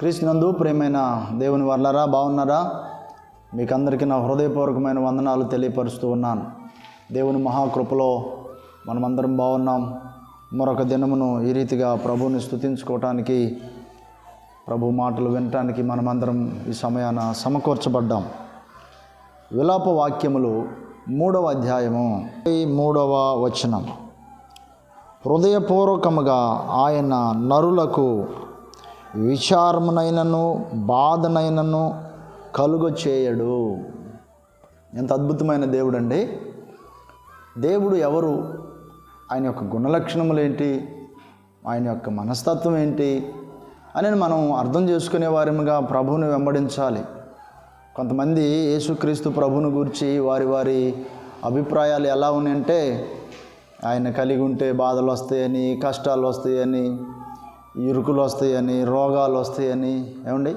క్రీస్తునందు ప్రేమైన దేవుని వర్లరా బాగున్నారా? మీకు అందరికీ నా హృదయపూర్వకమైన వందనాలు తెలియపరుస్తూ ఉన్నాను. దేవుని మహాకృపలో మనమందరం బాగున్నాం. మరొక దినమును ఈ రీతిగా ప్రభువుని స్తుతించుకోవటానికి ప్రభు మాటలు వినటానికి మనమందరం ఈ సమయాన సమకూర్చబడ్డాం. విలాప వాక్యములు మూడవ అధ్యాయము. ఈ మూడవ వచనం. హృదయపూర్వకముగా ఆయన నరులకు విచారమునైనను బాధనైనను కలుగ చేయడు ఎంత అద్భుతమైన దేవుడు అండి దేవుడు ఎవరు? ఆయన యొక్క గుణలక్షణములు ఏంటి ఆయన యొక్క మనస్తత్వం ఏంటి అని మనం అర్థం చేసుకునే వారిగా ప్రభువుని వెంబడించాలి. కొంతమంది యేసుక్రీస్తు ప్రభుని గురించి వారి వారి అభిప్రాయాలు ఎలా ఉన్నాయంటే ఆయన కలిగి ఉంటే బాధలు వస్తాయని కష్టాలు వస్తాయని ఇరుకులు వస్తాయని రోగాలు వస్తాయని ఏమండి?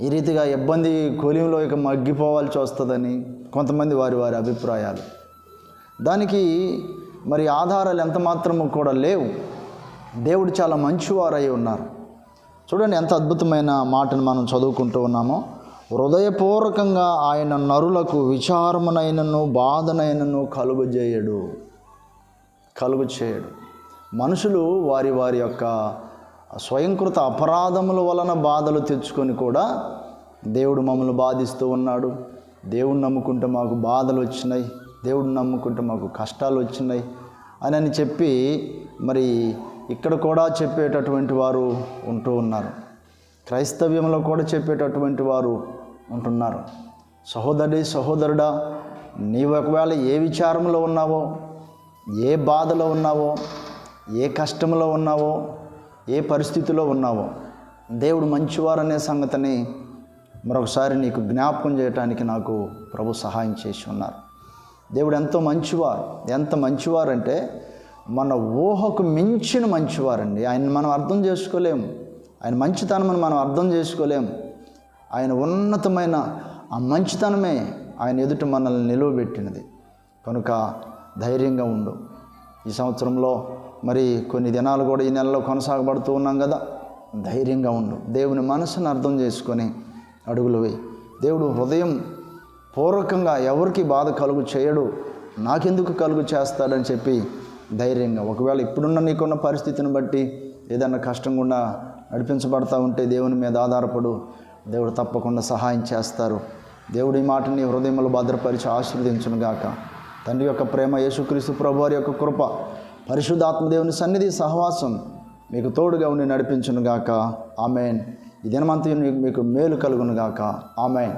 ఈ రీతిగా ఇబ్బంది కొలింలో ఇక మగ్గిపోవాల్సి వస్తుందని కొంతమంది వారి వారి అభిప్రాయాలు. దానికి మరి ఆధారాలు ఎంత మాత్రము కూడా లేవు. దేవుడు చాలా మంచివారై ఉన్నారు. చూడండి ఎంత అద్భుతమైన మాటను మనం చదువుకుంటూ ఉన్నామో. హృదయపూర్వకంగా ఆయన నరులకు విచారమునైనను బాధనైనను కలుగజేయడు. కలుగు చేయడు మనుషులు వారి వారి యొక్క స్వయంకృత అపరాధముల వలన బాధలు తెచ్చుకొని కూడా దేవుడు మమ్మల్ని బాధిస్తూ ఉన్నాడు. దేవుడిని నమ్ముకుంటే మాకు బాధలు వచ్చినాయి. దేవుడిని నమ్ముకుంటే మాకు కష్టాలు వచ్చినాయి అని అని చెప్పి మరి ఇక్కడ కూడా చెప్పేటటువంటి వారు ఉంటూ ఉన్నారు. క్రైస్తవ్యంలో కూడా చెప్పేటటువంటి వారు ఉంటున్నారు. సహోదరి సహోదరుడా నీవు ఒకవేళ ఏ విచారంలో ఉన్నావో ఏ బాధలో ఉన్నావో ఏ కష్టంలో ఉన్నావో ఏ పరిస్థితిలో ఉన్నావో దేవుడు మంచివారనే సంగతిని మరొకసారి నీకు జ్ఞాపకం చేయడానికి నాకు ప్రభు సహాయం చేసి ఉన్నారు. దేవుడు ఎంతో మంచివారు. ఎంత మంచివారంటే మన ఊహకు మించిన మంచివారండి. ఆయన మనం అర్థం చేసుకోలేము. ఆయన మంచితనం మనం అర్థం చేసుకోలేము. ఆయన ఉన్నతమైన ఆ మంచితనమే ఆయన ఎదుట మనల్ని నిలువబెట్టినది. కనుక ధైర్యంగా ఉండు. ఈ సంవత్సరంలో మరి కొన్ని దినాలు కూడా ఈ నెలలో కొనసాగబడుతూ ఉన్నాం కదా. ధైర్యంగా ఉండు. దేవుని మనసును అర్థం చేసుకొని అడుగులు వేయి. దేవుడు హృదయం పూర్వకంగా ఎవరికి బాధ కలుగు చేయడు నాకెందుకు కలుగు చేస్తాడని చెప్పి ధైర్యంగా. ఒకవేళ ఇప్పుడున్న నీకున్న పరిస్థితిని బట్టి ఏదన్నా కష్టం గుండా నడిపించబడతా ఉంటే దేవుని మీద ఆధారపడు. దేవుడు తప్పకుండా సహాయం చేస్తారు. దేవుడి మాటని హృదయంలో భద్రపరిచి ఆశీర్వదించునుగాక. గాక తండ్రి యొక్క ప్రేమ యేసుక్రీస్తు ప్రభు వారి యొక్క కృప పరిశుద్ధాత్మదేవుని సన్నిధి సహవాసం మీకు తోడుగా ఉండి నడిపించునుగాక. ఆమెన్. ఈ దినమంతా మీకు మేలు కలుగును గాక ఆమెన్.